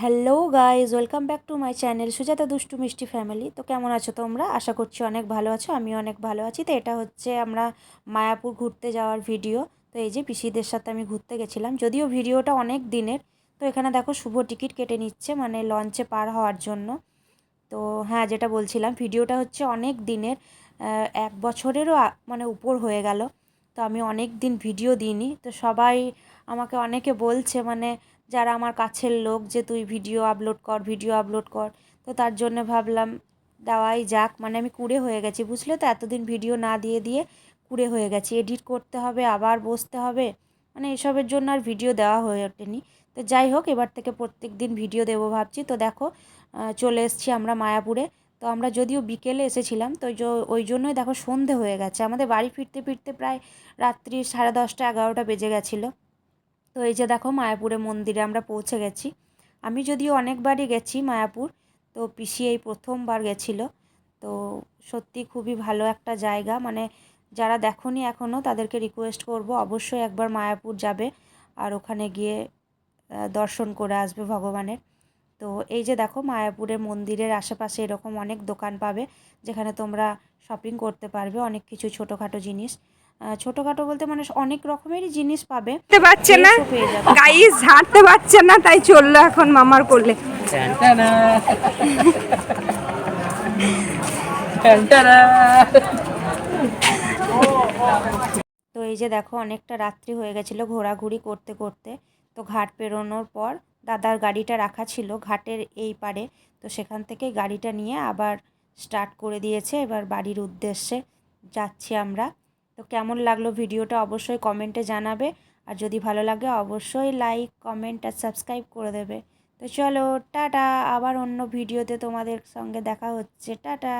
Hello guys welcome back to my channel Sujata দুষ্টু মিষ্টি family. তো কেমন আছো তোমরা? আশা করছি অনেক ভালো আছো আমি অনেক ভালো আছি। তো এটা হচ্ছে আমরা মায়াপুর ঘুরতে যাওয়ার ভিডিও। তো এই যে পিসিদের সাথে আমি ঘুরতে গেছিলাম, যদিও ভিডিওটা অনেক দিনের। তো এখানে দেখো শুভ টিকিট কেটে নিচ্ছে মানে লঞ্চে পার হওয়ার জন্য। তো হ্যাঁ যেটা বলছিলাম, ভিডিওটা হচ্ছে অনেক দিনের এক বছরেরও মানে উপর হয়ে গেল। তো আমি অনেক দিন ভিডিও দিইনি। তো সবাই আমাকে অনেকে বলছে মানে যারা আমার কাছের লোক যে তুই ভিডিও আপলোড কর, ভিডিও আপলোড কর। তো তার জন্য ভাবলাম দেওয়াই যাক। মানে আমি কুড়ে হয়ে গেছি, বুঝলে তো? এতদিন ভিডিও না দিয়ে দিয়ে কুড়ে হয়ে গেছি। এডিট করতে হবে, আবার বসতে হবে। মানে এসবের জন্য আর ভিডিও দেওয়া হয়ে ওঠেনি। তো যাই হোক, এবার থেকে প্রত্যেক দিন ভিডিও দেবো ভাবছি। তো দেখো চলে এসেছি আমরা মায়াপুরে। তো আমরা যদিও বিকেলে এসেছিলাম, তো ওই জন্যই দেখো সন্ধে হয়ে গেছে। আমাদের বাড়ি ফিরতে ফিরতে প্রায় রাত্রি সাড়ে দশটা, এগারোটা বেজে গেছিল। তো এই যে দেখো মায়াপুরে মন্দিরে আমরা পৌঁছে গেছি। আমি যদিও অনেকবারই গেছি মায়াপুর, তো পিসি এই প্রথমবার গেছিল। তো সত্যি খুবই ভালো একটা জায়গা। মানে যারা দেখোনি এখনও তাদেরকে রিকোয়েস্ট করব, অবশ্যই একবার মায়াপুর যাবে। আর ওখানে গিয়ে দর্শন করে আসবে ভগবানের। তো এই যে দেখো মায়াপুরের মন্দিরের আশেপাশে এরকম অনেক দোকান পাবে যেখানে তোমরা শপিং করতে পারবে অনেক কিছু ছোটোখাটো জিনিস। ছোটোখাটো বলতে মানে অনেক রকমেরই জিনিস পাবে। পারছে না। গাইস হাঁটতে পারছে না তাই চলল এখন মামার করলে। তো এই যে দেখো অনেকটা রাত্রি হয়ে গেছিল ঘোরাঘুরি করতে করতে। তো ঘাট পেরোনোর পর দাদার গাড়িটা রাখা ছিল ঘাটের এই পারে তো সেখান থেকে গাড়িটা নিয়ে আবার স্টার্ট করে দিয়েছে। এবার বাড়ির উদ্দেশ্যে যাচ্ছি আমরা। তো কেমন লাগল ভিডিওটা অবশ্যই কমেন্টে জানাবে। আর যদি ভালো লাগে অবশ্যই লাইক কমেন্ট আর সাবস্ক্রাইব করে দেবে। তো চলো, টাটা। আবার অন্য ভিডিওতে তোমাদের সঙ্গে দেখা হচ্ছে। টাটা।